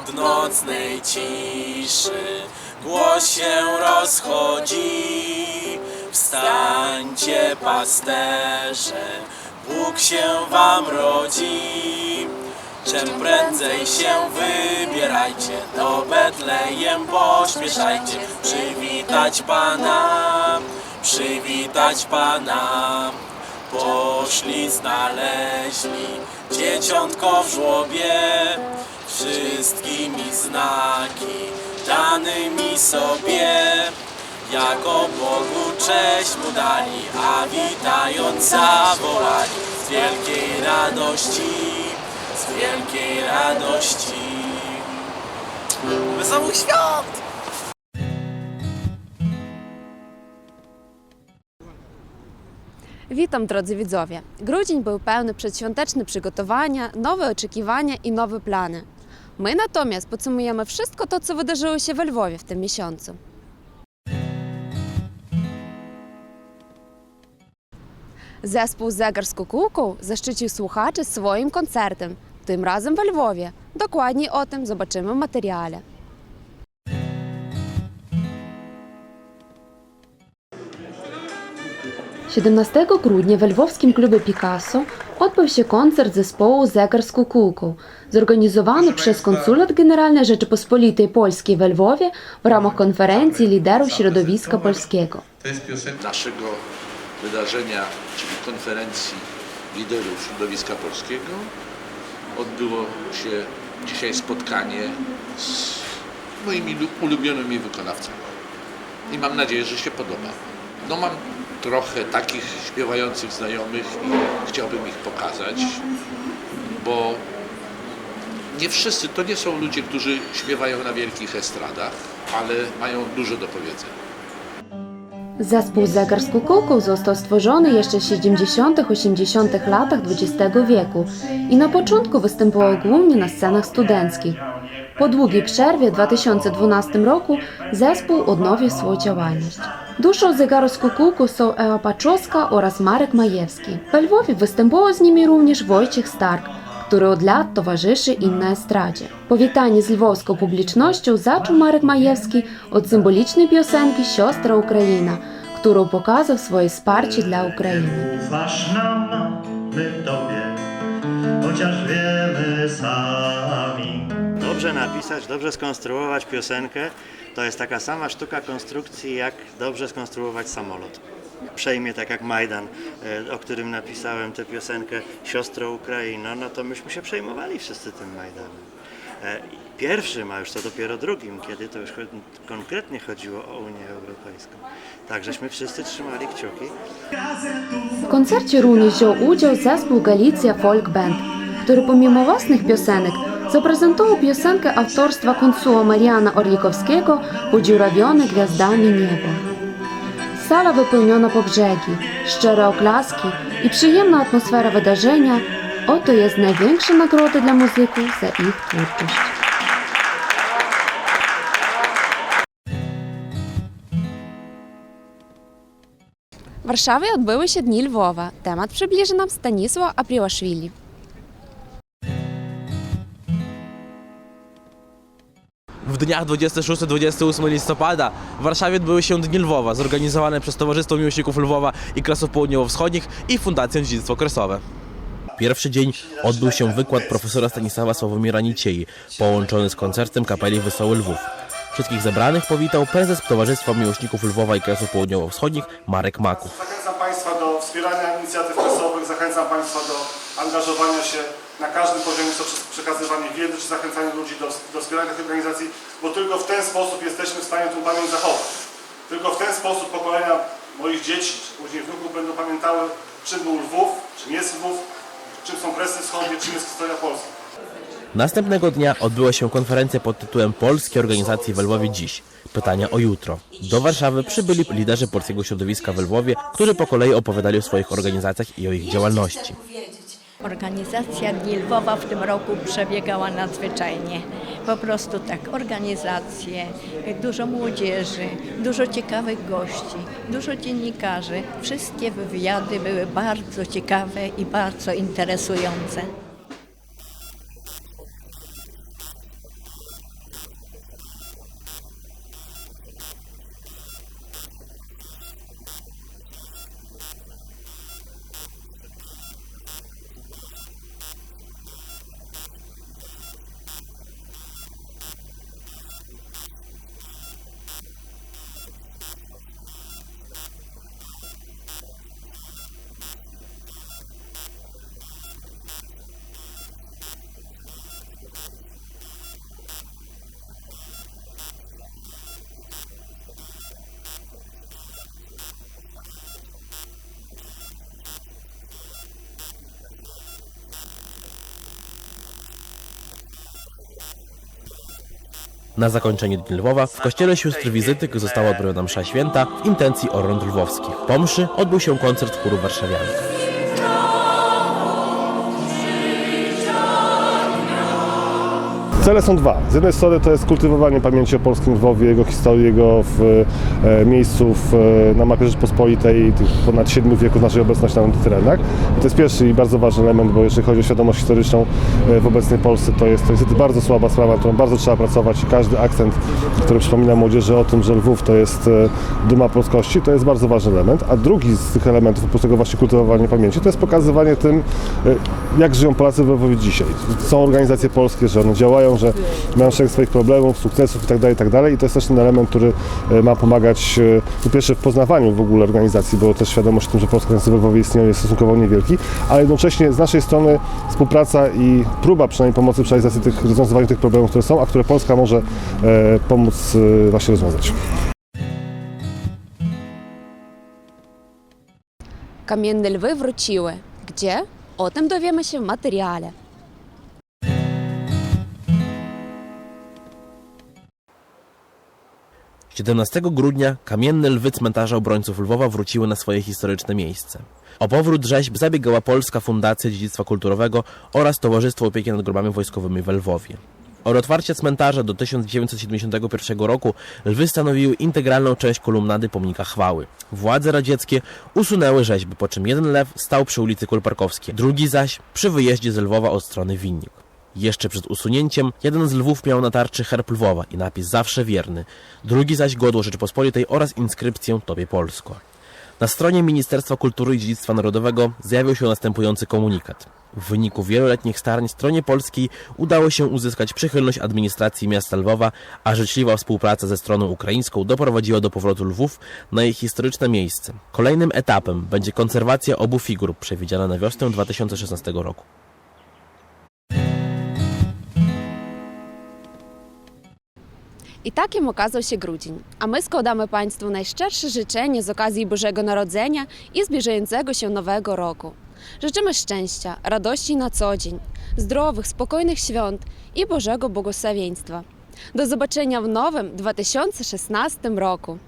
Wśród nocnej ciszy głos się rozchodzi. Wstańcie, pasterze, Bóg się wam rodzi. Czym prędzej się wybierajcie do Betlejem, pośpieszajcie przywitać Pana, przywitać Pana. Poszli, znaleźli dzieciątko w żłobie, wszystkimi znaki danymi sobie. Jako Bogu cześć mu dali, a witając zawołali z wielkiej radości, z wielkiej radości. Wesołych świąt! Witam drodzy widzowie. Grudzień był pełny przedświąteczne przygotowania, nowe oczekiwania i nowe plany. My natomiast podsumujemy wszystko to, co wydarzyło się we Lwowie w tym miesiącu. Zespół Zegar z Kukułką zaszczycił słuchaczy swoim koncertem, tym razem we Lwowie. Dokładniej o tym zobaczymy w materiale. 17 grudnia w lwowskim klubie Picasso odbył się koncert zespołu Zegar z Kukułką, zorganizowany przez Konsulat Generalny Rzeczypospolitej Polskiej we Lwowie w ramach konferencji liderów środowiska polskiego. To jest piosenka naszego wydarzenia, czyli konferencji liderów środowiska polskiego. Odbyło się dzisiaj spotkanie z moimi lu- ulubionymi wykonawcami. I mam nadzieję, że się podoba. No mam trochę takich śpiewających znajomych i chciałbym ich pokazać, bo nie wszyscy to nie są ludzie, którzy śpiewają na wielkich estradach, ale mają dużo do powiedzenia. Zespół Zegar z Kukułką został stworzony jeszcze w 70-80 latach XX wieku i na początku występował głównie na scenach studenckich. Długiej przerwie w 2012 roku zespół odnowił swoją działalność. Duszą Zegaru z Kukułką są Ewa Paczowska oraz Marek Majewski. We Lwowie występował z nimi również estradzie. Powitanie z lwowską publicznością zaczął Marek Majewski od symbolicznej piosenki Siostra Ukraina, którą pokazał swoje wsparcie dla Ukrainy. Ufasz nam, my Tobie, chociaż wiemy sami. Dobrze napisać, dobrze skonstruować piosenkę to jest taka sama sztuka konstrukcji, jak dobrze skonstruować samolot. Przejmie tak jak Majdan, e, o którym napisałem tę piosenkę Siostro Ukraino, no to myśmy się przejmowali wszyscy tym Majdanem. E, Pierwszym, a już to dopiero drugim, kiedy to już konkretnie chodziło o Unię Europejską. Tak, żeśmy wszyscy trzymali kciuki. W koncercie również wziął udział zespół Galicja Folk Band, który pomimo własnych piosenek zaprezentował piosenkę autorstwa konsuła Mariana Orlikowskiego Podziurawione gwiazdami niebo. Sala wypełniona po brzegi, szczere oklaski i przyjemna atmosfera wydarzenia oto jest największa nagroda dla muzyków za ich twórczość. W Warszawie odbyły się Dni Lwowa. Temat przybliży nam dniach 26-28 listopada w Warszawie odbyły się Dni Lwowa, zorganizowane przez Towarzystwo Miłośników Lwowa i Kresów Południowo-Wschodnich i Fundację Dziedzictwo Kresowe. Pierwszy dzień odbył się wykład profesora Stanisława Sławomira Niciei, połączony z koncertem kapeli Wesoły Lwów. Wszystkich zebranych powitał prezes Towarzystwa Miłośników Lwowa i Kresów Południowo-Wschodnich Marek Maków. Zachęcam Państwa do wspierania inicjatyw prasowych, zachęcam Państwa do angażowania się na każdym poziomie, to przez przekazywanie wiedzy, czy zachęcanie ludzi do, do wspierania tych organizacji, bo tylko w ten sposób jesteśmy w stanie tę pamięć zachować. Tylko w ten sposób pokolenia moich dzieci, czy później wnuków będą pamiętały, czym był Lwów, czym jest Lwów, czym są Kresy Wschodnie, czym jest historia Polski. Następnego dnia odbyła się konferencja pod tytułem Polskie Organizacje we Lwowie dziś. Pytania o jutro. Do Warszawy przybyli liderzy polskiego środowiska we Lwowie, którzy po kolei opowiadali o swoich organizacjach i o ich działalności. Organizacja Dni Lwowa w tym roku przebiegała nadzwyczajnie. Po prostu tak, organizacje, dużo młodzieży, dużo ciekawych gości, dużo dziennikarzy. Wszystkie wywiady były bardzo ciekawe i bardzo interesujące. Na zakończenie Dni Lwowa w kościele sióstr Wizytyk została odprawiona msza święta w intencji orąd lwowskich. Po mszy odbył się koncert chóru warszawianka. Cele są dwa. Z jednej strony to jest kultywowanie pamięci o polskim Lwowie, jego historii, jego w, e, miejscu w, e, na mapie Rzeczpospolitej tych ponad 7 wieków naszej obecności na tych terenach. To jest pierwszy i bardzo ważny element, bo jeżeli chodzi o świadomość historyczną e, w obecnej Polsce, to jest to niestety bardzo słaba sprawa, którą bardzo trzeba pracować i każdy akcent, który przypomina młodzieży o tym, że Lwów to jest e, duma polskości, to jest bardzo ważny element. A drugi z tych elementów, oprócz tego właśnie kultywowania pamięci, to jest pokazywanie tym, jak żyją Polacy w Lwowie dzisiaj. Są organizacje polskie, że one działają, że mają szereg swoich problemów, sukcesów itd., itd. I to jest też ten element, który e, ma pomagać e, po pierwsze w poznawaniu w ogóle organizacji, bo też świadomość o tym, że polskie organizacje w Lwowie istnieją jest stosunkowo niewielki, ale jednocześnie z naszej strony współpraca i próba przynajmniej pomocy przy realizacji tych, rozwiązywaniu tych problemów, które są, a które Polska może e, pomóc e, właśnie rozwiązać. Kamienne lwy wróciły. Gdzie? O tym dowiemy się w materiale. – 17 grudnia kamienne lwy cmentarza obrońców Lwowa wróciły na swoje historyczne miejsce. O powrót rzeźb zabiegała Polska Fundacja Dziedzictwa Kulturowego oraz Towarzystwo Opieki nad Grobami Wojskowymi w Lwowie. Od otwarcia cmentarza do 1971 roku lwy stanowiły integralną część kolumnady Pomnika Chwały. Władze radzieckie usunęły rzeźby, po czym jeden lew stał przy ulicy Kulparkowskiej, drugi zaś przy wyjeździe z Lwowa od strony Winnik. Jeszcze przed usunięciem jeden z lwów miał na tarczy herb Lwowa i napis Zawsze wierny, drugi zaś godło Rzeczypospolitej oraz inskrypcję Tobie Polsko. Na stronie Ministerstwa Kultury i Dziedzictwa Narodowego zjawił się następujący komunikat. W wyniku wieloletnich starań stronie polskiej udało się uzyskać przychylność administracji miasta Lwowa, a życzliwa współpraca ze stroną ukraińską doprowadziła do powrotu Lwów na ich historyczne miejsce. Kolejnym etapem będzie konserwacja obu figur przewidziana na wiosnę 2016 roku. I takim okazał się grudzień, a my składamy Państwu najszczersze życzenia z okazji Bożego Narodzenia i zbliżającego się Nowego Roku. Życzymy szczęścia, radości na co dzień, zdrowych, spokojnych świąt i Bożego błogosławieństwa. Do zobaczenia w nowym 2016 roku.